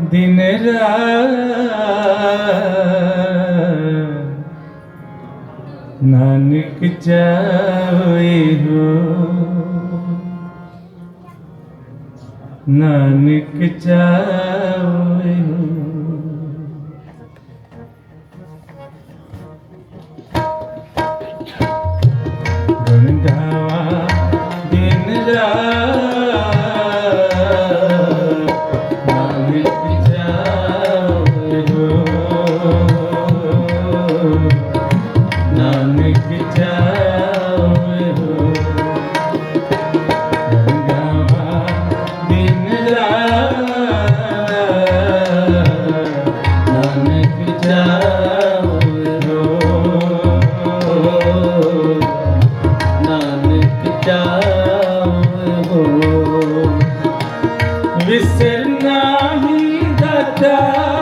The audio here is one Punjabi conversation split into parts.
ਦਿਨ ਰਾਤ ਨਾਨਕ ਚਾਹੇ ਹੋ। ਨਾਨਕ ਚਾਹੇ ਦਿਨ Nada.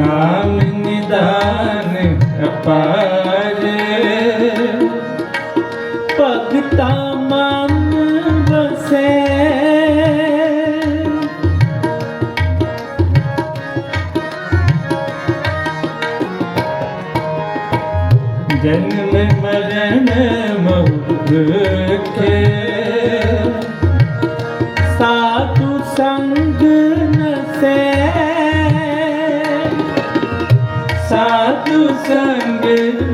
ਨਾਮ ਨਿਦਾਨ ਅਪਾਰ ਭਗਤਾ ਮਨ ਵਸੇ। ਜਨਮ ਮਰਨ ਮੋਹ Yeah.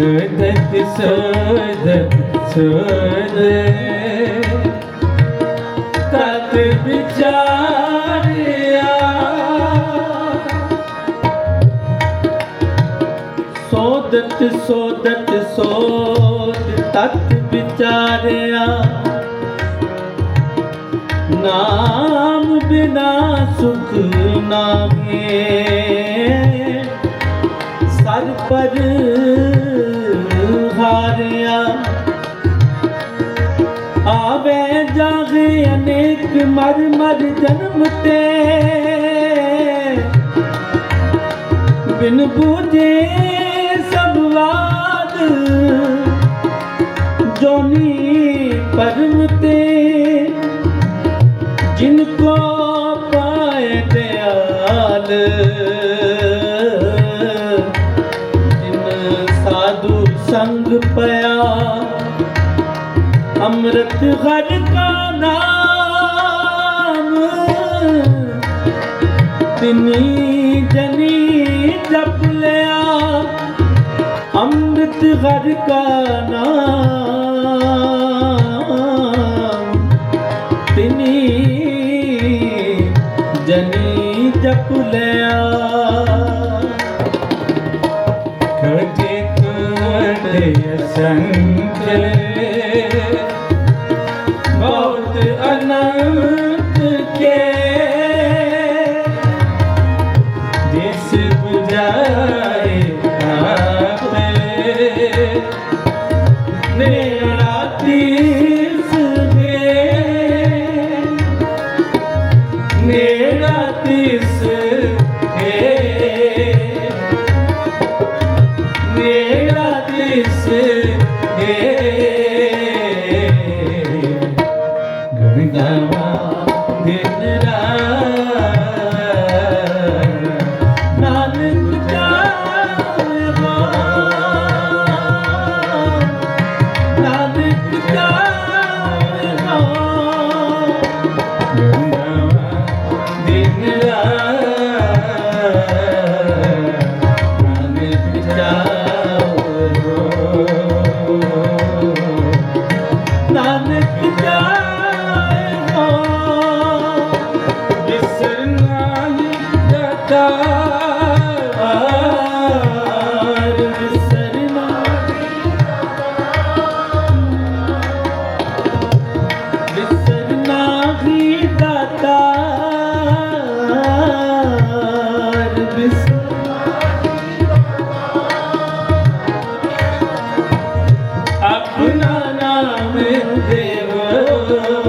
Saadet, saadet, saadet Tat bichariya Sodat, sodat, sodat Tat bichariya ਨਾਮ ਬਿਨਾ ਸੁਖ ਨਾਮੇ ਸਰ ਪਰ ਮਰ ਮਰ ਜਨਮ ਤੇ। ਬਿਨ ਬੂਝੇ ਸਭ ਵਾਦ ਜੋਨੀ ਪਰਮ ਤੇ। ਜਿਨ ਕੋ ਪਾਏ ਦਿਆਲ, ਜਿਨ ਸਾਧੂ ਸੰਗ ਪਿਆ, ਅੰਮ੍ਰਿਤ ਘਰ ਕਾ ਜਨੀ ਜਨੀ ਜਪ ਲਿਆ ਅੰਮ੍ਰਿਤ ਘਰ ਕਾ ਨਾਮ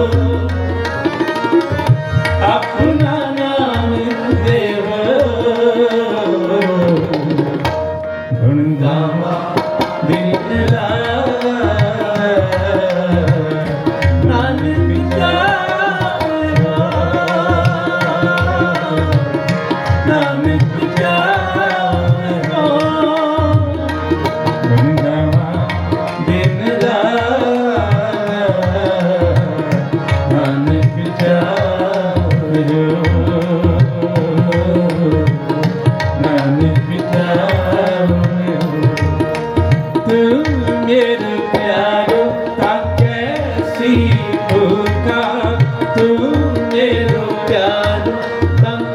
Oh.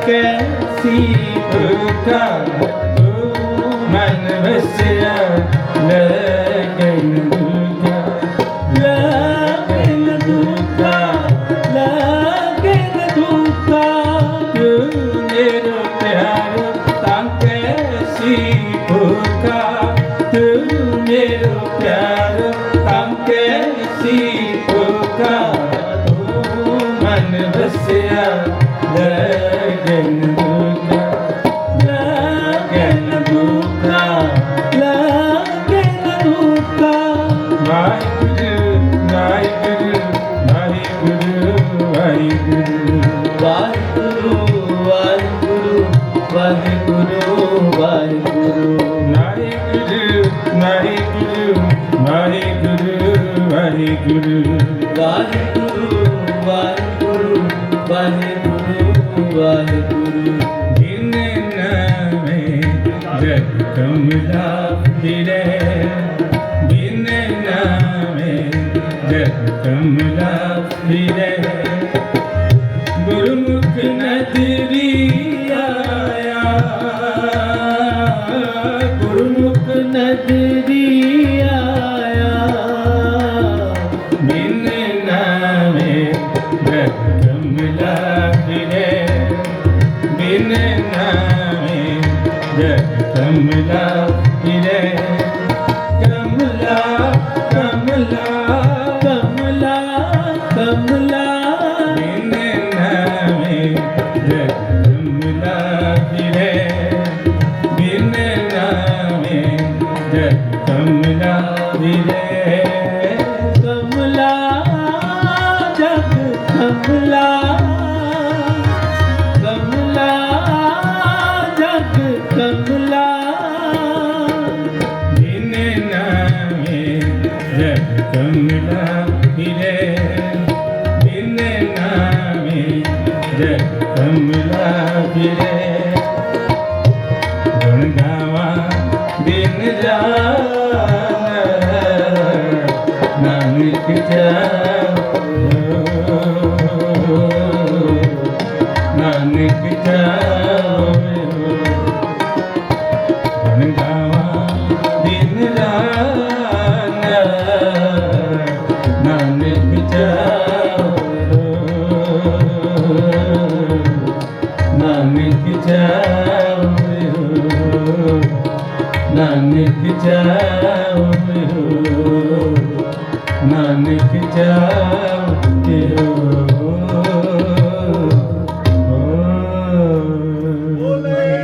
ਕੈਸੀ ਭੁਖਾ ਤੂੰ ਮਨ ਵਸਿਆ ਲੈ ਕੇ ਵਾਹਿਗੁਰੂ ਵਾਹਿਗੁਰੂ। ਵਾਹਿਗੁਰੂ ਵਾਹਿਗੁਰੂ ਵਾਹਿਗੁਰੂ ਵਾਹਿਗੁਰੂ। ਜਿਨ ਨਾਮੇ ਜਗ ਕਮਲਾ ਫਿਰੇ ਜਿਨ ਨਾਮੇ ਜਗ ਕਮਲਾ रे जमुना की रे